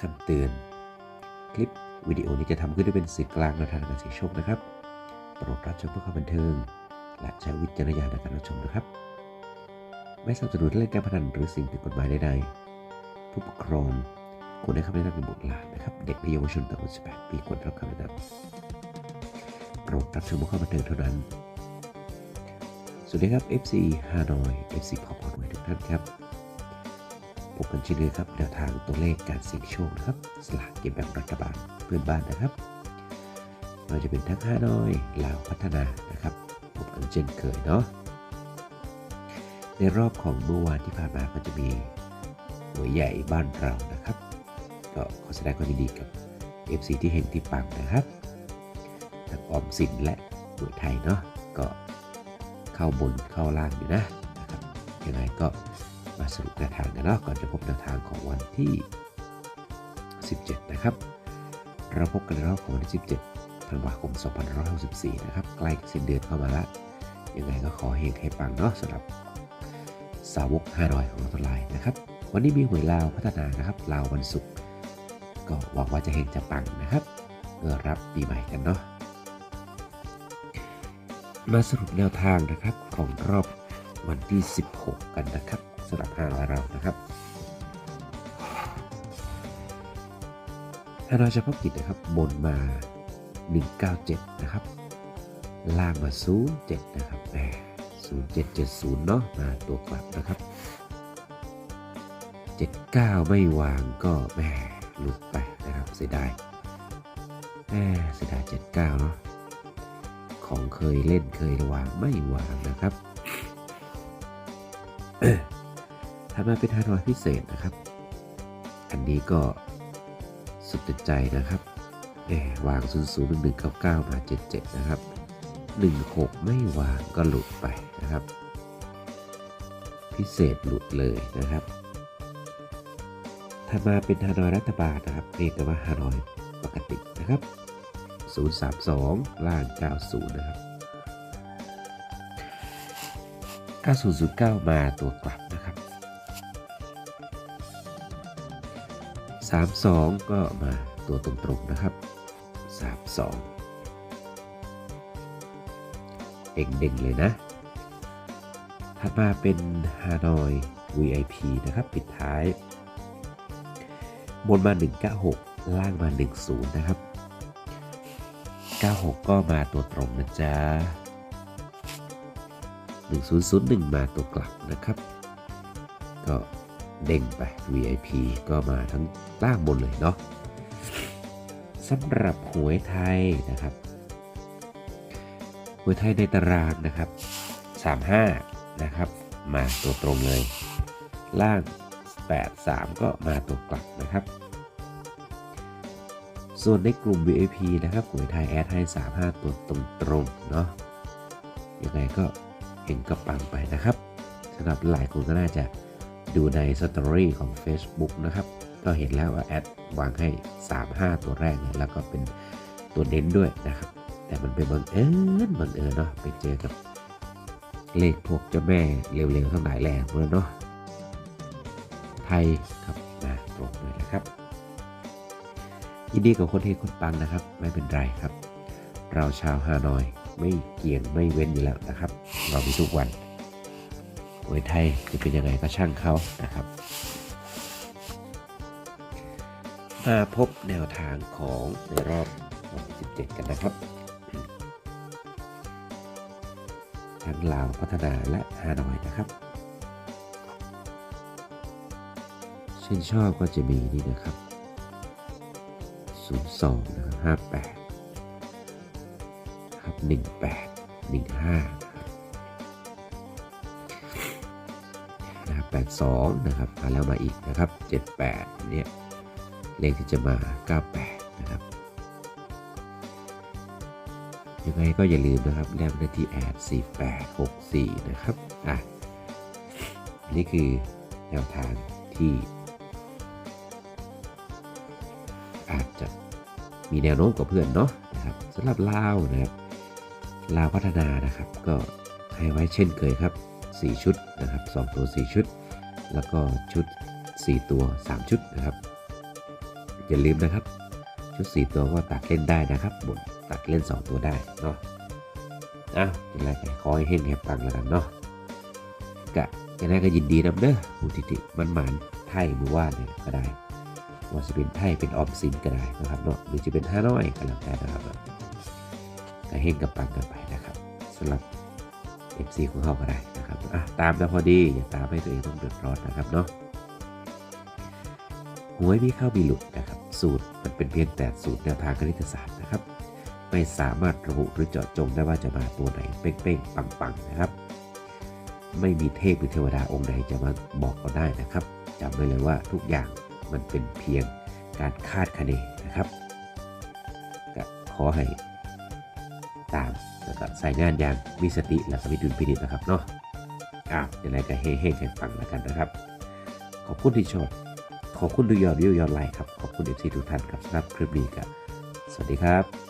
คำเตือน คลิปวิดีโอนี้จะทำขึ้นด้วยเป็นสื่อกลางแนทางการเสี่ยงโชคนะครับ โปรดรับชมเพื่อความบันเทิง และใช้วิจารณญาณในการรับชมนะครับ ไม่สนับสนุนเล่นการพนันหรือสิ่งผิดกฎหมายใดๆผู้ปกครองควรได้คำแนะนำในบุตรหลานนะครับ เด็กและเยาวชนต่ำกว่า18 ปีควรรับคำแนะนำโปรดรับชมเพื่อความบันเทิงเท่านั้น สวัสดีครับ FC ฮานอย FC พอพอหน่วยทุกท่านครับ พบกันเช่นเคยครับแนวทางตัวเลขการเสี่ยงโชคนะครับ สลากกินแบ่งรัฐบาลเพื่อนบ้านนะครับเราจะเป็นทั้งฮานอยลาวพัฒนานะครับพบกันเช่นเคยเนาะในรอบของเมื่อวานที่ผ่านมาก็จะมีหวยใหญ่บ้านเรานะครับ ก็ขอแสดงความยินดีกับ FC ที่เฮงที่ปังนะครับทั้งออมสินและหวยไทยเนาะก็เข้าบนเข้าล่างอยู่นะนะครับยังไงก็ มาสรุปแนวทางกันเนาะก่อนจะพบแนวทางของวันที่ 17 นะครับ เราพบกันในรอบของวันที่ 17ธันวาคม 2564 นะครับ ใกล้สิ้นเดือนเข้ามาล้วยังไงก็ขอเฮงให้ปังเนาะสำหรับสาวก 500 ของเราทลายนะครับ วันนี้มีหวยลาวพัฒนานะครับลาววันศุกร์ก็หวังว่าจะเฮงจะปังนะครับเพื่อรับปีใหม่กันเนาะมาสรุปแนวทางนะครับของรอบวันที่ 16 กันนะครับ สำหรับ500เรานะครับฮานอยเฉพาะกิจนะครับบนมา 197 นะครับ ล่างมา 07 นะครับแหม0770 เนาะมาตัวกลับนะครับ 79 ไม่วางก็แหมหลุดไปนะครับเสียดายแหมเสียดาย79 เนาะของเคยเล่นเคยวางไม่วางนะครับ ถัดมาเป็นฮานอยพิเศษนะครับ อันนี้ก็สุดใจนะครับแหมวาง 0 0 1 1 9 9 มา 77 นะครับ 16 ไม่วางก็หลุดไปนะครับ พิเศษหลุดเลยนะครับถัดมาเป็นฮานอยรัฐบาลนะครับเรียกกันว่าฮานอยปกตินะครับ 032 ล่าง 90 นะครับ 9009 มาตัวกลับนะครับ 32 ก็มาตัวตรงๆนะครับ 32 เด้งๆ เลยนะ ถัดมาเป็นฮานอย VIP นะครับ ปิดท้าย บนมา 196 ล่างมา 10 นะครับ 96 ก็มาตัวตรงนะจ๊ะ1001 มาตัวกลับนะครับ ก็ เด้งไป VIP ก็มาทั้งล่างบนเลยเนาะสำหรับหวยไทยนะครับหวยไทยในตารางนะครับ 35 นะครับ มาตัวตรงเลย ล่าง 83 ก็มาตัวกลับนะครับ ส่วนในกลุ่ม VIP นะครับหวยไทยแอดให้ 35 ตัวตรงๆเนาะยังไงก็เห็นก็ปังไปนะครับสำหรับหลายคนก็น่าจะ ดูในสตอรี่ของ Facebook นะครับ ก็เห็นแล้วว่าแอดวางให้ 35 ตัวแรกเนี่ยแล้วก็เป็นตัวเน้นด้วยนะครับ แต่มันเป็นบังเอิญบังเอิญเนาะไปเจอกับเลขพวกเจ้าแม่เร็วๆทั้งหลายแหล่พวกนั้นเนาะไทยครับมาตรงเลยนะครับยินดีกับคนเฮคนปังนะครับ ไม่เป็นไรครับ เราชาวฮานอยไม่เกี่ยงไม่เว้นอยู่แล้วนะครับ เรามีทุกวัน หวยไทยจะเป็นยังไงก็ช่างเขานะครับ มาพบแนวทางของในรอบวันที่17 กันนะครับ ทั้งลาวพัฒนาและฮานอยนะครับเช่นชอบก็จะมีนี่นะครับ 02 นะครับ 58 ครับ 18 15 882 นะครับมาแล้วมาอีกนะครับ 78 เนี่ย เลขที่จะมา 98 นะครับ ยังไงก็อย่าลืมนะครับแลกได้ที่แอด4864 นะครับ อะ นี่คือแนวทางที่ อาจจะมีแนวโน้มกับเพื่อนเนาะนะครับสำหรับลาวนะครับลาวพัฒนานะครับ ก็ให้ไว้เช่นเคยครับ 4 ชุดนะครับ 2 ตัว 4 ชุด แล้วก็ชุด 4 ตัว 3 ชุดนะครับ อย่าลืมนะครับ ชุด 4 ตัวก็ตัดเล่นได้นะครับบนตัดเล่น 2 ตัวได้เนาะอ้าวจะไรขอให้เฮงให้ปังแล้วกันเนาะกะจะได้ก็ยินดีนำเด้อผู้ทิติมันหมานไทยมือว่านเนี่ยก็ได้ว่าจะเป็นไทยเป็นออมสินก็ได้นะครับเนาะหรือจะเป็นห้าน้อยก็แล้วแต่นะครับเนาะก็เฮงกับปังกันไปนะครับสำหรับ FC ของเขาก็ได้ นะครับอะตามแต่พอดีอย่าตามให้ตัวเองต้องเดือดร้อนนะครับเนาะหวยมีเข้ามีหลุดนะครับ สูตรมันเป็นเพียงแต่สูตรแนวทางคณิตศาสตร์นะครับ ไม่สามารถระบุหรือเจาะจงได้ว่าจะมาตัวไหนเป้งๆปังๆนะครับ ไม่มีเทพหรือเทวดาองค์ใดจะมาบอกเราได้นะครับจำไว้เลยว่าทุกอย่างมันเป็นเพียงการคาดคะเนนะครับก็ขอให้ตามแล้วก็ใส่งานอย่างมีสติและก็มีดุลพินิจนะครับเนาะ อ้าวยังไงก็เฮ้ๆให้ฟังแล้วกันนะครับ ขอบคุณที่ชม ขอบคุณทุกยอดวิวยอดไลค์ครับ ขอบคุณเอฟซีทุกท่านครับสำหรับคลิปนี้ครับ สวัสดีครับ